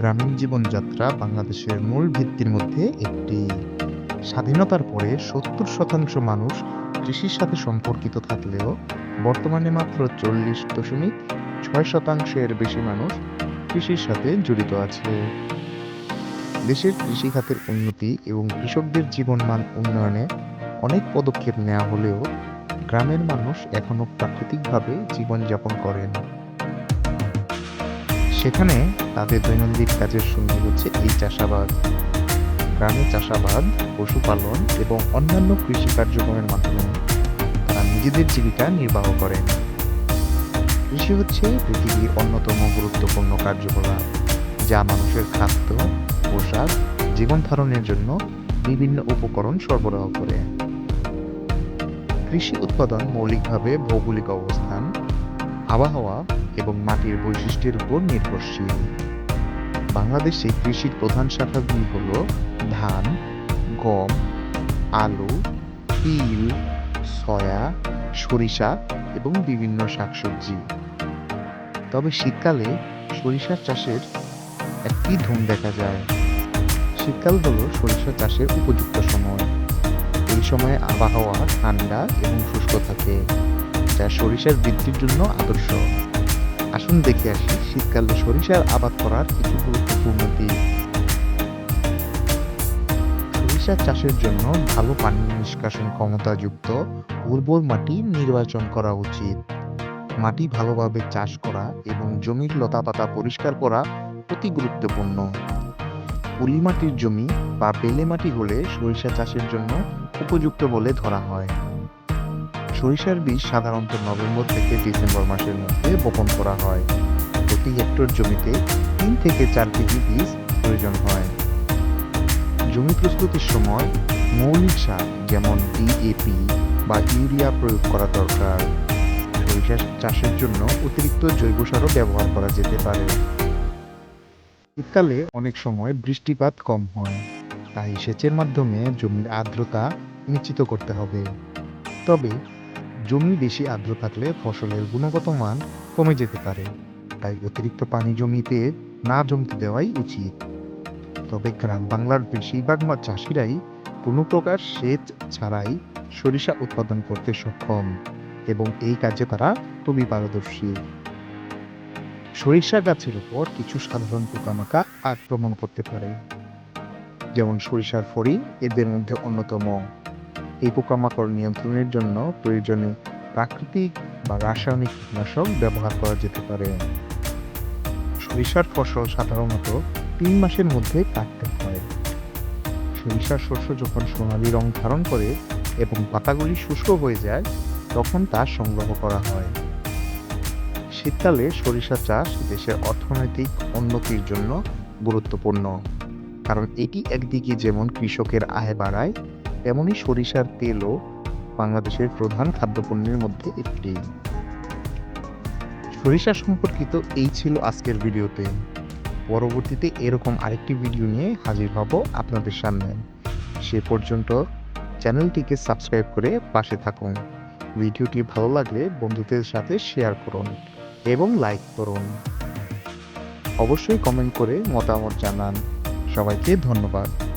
গ্রামীণ জীবনযাত্রা বাংলাদেশের মূল ভিত্তির মধ্যে একটি। স্বাধীনতার পরে সত্তর শতাংশ মানুষ কৃষির সাথে সম্পর্কিত থাকলেও বর্তমানে মাত্র চল্লিশ দশমিক ছয় শতাংশের বেশি মানুষ কৃষির সাথে জড়িত আছে। দেশের কৃষিখাতের উন্নতি এবং কৃষকদের জীবনমান উন্নয়নে অনেক পদক্ষেপ নেওয়া হলেও গ্রামের মানুষ এখনও প্রাকৃতিকভাবে জীবনযাপন করেন। সেখানে তাদের দৈনন্দিন কাজের সঙ্গী হচ্ছে এই চাষাবাদ। গ্রামে চাষাবাদ, পশুপালন এবং অন্যান্য কৃষি কার্যক্রমের মাধ্যমে তারা নিজেদের জীবিকা নির্বাহ করেন। কৃষি হচ্ছে পৃথিবীর অন্যতম গুরুত্বপূর্ণ কার্যকলাপ, যা মানুষের খাদ্য, পোশাক, জীবন ধারণের জন্য বিভিন্ন উপকরণ সরবরাহ করে। কৃষি উৎপাদন মৌলিকভাবে ভৌগোলিক অবস্থান, আবহাওয়া এবং মাটির বৈশিষ্ট্যের উপর নির্ভরশীল। বাংলাদেশে কৃষির প্রধান শাখাগুলি হল ধান, গম, আলু, তিল, সয়া, সরিষা এবং বিভিন্ন শাকসবজি। তবে শীতকালে সরিষা চাষের একটি ধুম দেখা যায়। শীতকাল হলো সরিষা চাষের উপযুক্ত সময়। এই সময়ে আবহাওয়া ঠান্ডা এবং শুষ্ক থাকে, যা সরিষার বৃদ্ধির জন্য আদর্শ। আসুন দেখে আসি শীতকালে সরিষার আবাদ করার কিছু গুরুত্বপূর্ণ দিক। সরিষা চাষের জন্য ভালো পানি নিষ্কাশন ক্ষমতাযুক্ত, উর্বর মাটি নির্বাচন করা উচিত। মাটি ভালোভাবে চাষ করা এবং জমির লতাপাতা পরিষ্কার করা অতি গুরুত্বপূর্ণ। পলি মাটির জমি বা বেলে মাটি হলে সরিষা চাষের জন্য উপযুক্ত বলে ধরা হয়। সরিষার বীজ সাধারণত নভেম্বর থেকে ডিসেম্বর মাসের মধ্যে বপন করা হয়। প্রতি হেক্টর জমিতে তিন থেকে চার কেজি বীজ প্রয়োজন হয়। জমি প্রস্তুতির সময় মৌলিক সার যেমন ডিএপি বা ইউরিয়া প্রয়োগ করা দরকার। সরিষা চাষের জন্য অতিরিক্ত জৈব সারও ব্যবহার করা যেতে পারে। শীতকালে অনেক সময় বৃষ্টিপাত কম হয়, তাই সেচের মাধ্যমে জমির আর্দ্রতা নিশ্চিত করতে হবে। তবে জমি বেশি আর্দ্র থাকলে ফসলের গুণগত মান কমে যেতে পারে। তাই অতিরিক্ত পানি জমিতে না জমতে দেওয়াই উচিত। তবে গ্রাম বাংলার বেশিরভাগ চাষিরাই কোনো প্রকার সেচ ছাড়াই সরিষা উৎপাদন করতে সক্ষম এবং এই কাজে তারা খুবই পারদর্শী। সরিষা গাছের উপর কিছু সাধারণ পোকামাকা আক্রমণ করতে পারে। যেমন সরিষার ফড়ি এদের মধ্যে অন্যতম। এই পোকামাকড় নিয়ন্ত্রণের জন্য প্রয়োজনে প্রাকৃতিক বা রাসায়নিক কীটনাশক ব্যবহার করা যেতে পারে। সরিষার ফসল সাধারণত তিন মাসের মধ্যে কাটতে হয়। সরিষার শস্য যখন সোনালী রং ধারণ করে এবং পাতাগুলি শুষ্ক হয়ে যায়, তখন তা সংগ্রহ করা হয়। শীতকালে সরিষা চাষ দেশের অর্থনৈতিক উন্নতির জন্য গুরুত্বপূর্ণ। কারণ এটি একদিকে যেমন কৃষকের আয় বাড়ায় তেমনি সরিষার তেলও বাংলাদেশের প্রধান খাদ্যপণ্যের মধ্যে একটি। সরিষা সম্পর্কিত এই ছিল আজকের ভিডিওতে। পরবর্তীতে এরকম আরেকটি ভিডিও নিয়ে হাজির হব আপনাদের সামনে। সে পর্যন্ত চ্যানেলটিকে সাবস্ক্রাইব করে পাশে থাকুন। ভিডিওটি ভালো লাগলে বন্ধুদের সাথে শেয়ার করুন এবং লাইক করুন। অবশ্যই কমেন্ট করে মতামত জানান। সবাইকে ধন্যবাদ।